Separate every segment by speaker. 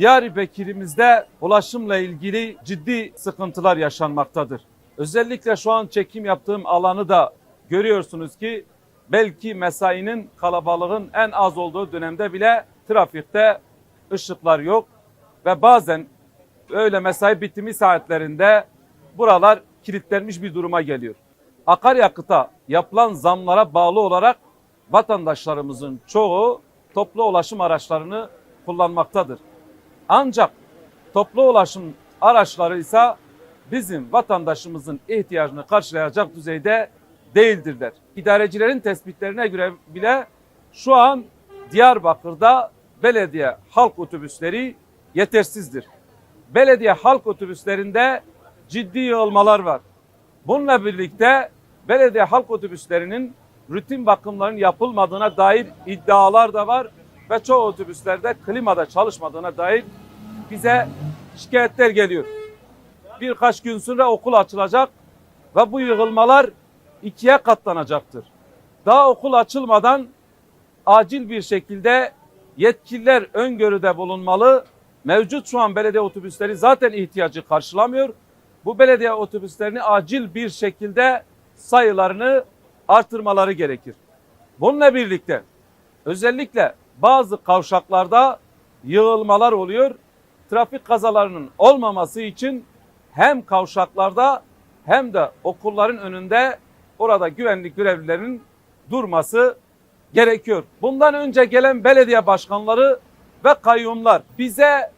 Speaker 1: Diyarbakır'ımızda ulaşımla ilgili ciddi sıkıntılar yaşanmaktadır. Özellikle şu an çekim yaptığım alanı da görüyorsunuz ki belki mesainin kalabalığın en az olduğu dönemde bile trafikte ışıklar yok ve bazen öyle mesai bitimi saatlerinde buralar kilitlenmiş bir duruma geliyor. Akaryakıta yapılan zamlara bağlı olarak vatandaşlarımızın çoğu toplu ulaşım araçlarını kullanmaktadır. Ancak toplu ulaşım araçları ise bizim vatandaşımızın ihtiyacını karşılayacak düzeyde değildirler. İdarecilerin tespitlerine göre bile şu an Diyarbakır'da belediye halk otobüsleri yetersizdir. Belediye halk otobüslerinde ciddi yığılmalar var. Bununla birlikte belediye halk otobüslerinin rutin bakımların yapılmadığına dair iddialar da var ve çoğu otobüslerde klimada çalışmadığına dair bize şikayetler geliyor. Birkaç gün sonra okul açılacak ve bu yığılmalar ikiye katlanacaktır. Daha okul açılmadan acil bir şekilde yetkililer öngörüde bulunmalı. Mevcut şu an belediye otobüsleri zaten ihtiyacı karşılamıyor. Bu belediye otobüslerini acil bir şekilde sayılarını artırmaları gerekir. Bununla birlikte özellikle bazı kavşaklarda yığılmalar oluyor. Trafik kazalarının olmaması için hem kavşaklarda hem de okulların önünde orada güvenlik görevlilerinin durması gerekiyor. Bundan önce gelen belediye başkanları ve kayyumlar bize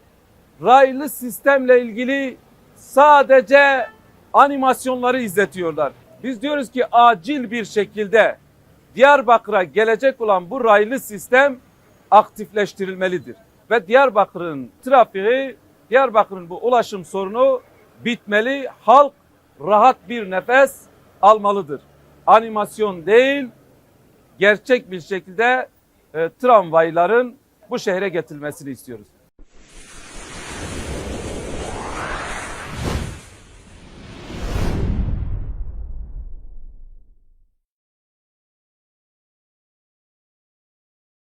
Speaker 1: raylı sistemle ilgili sadece animasyonları izletiyorlar. Biz diyoruz ki acil bir şekilde Diyarbakır'a gelecek olan bu raylı sistem aktifleştirilmelidir. Ve Diyarbakır'ın trafiği, Diyarbakır'ın bu ulaşım sorunu bitmeli. Halk rahat bir nefes almalıdır. Animasyon değil, gerçek bir şekilde e, tramvayların bu şehre getirilmesini istiyoruz.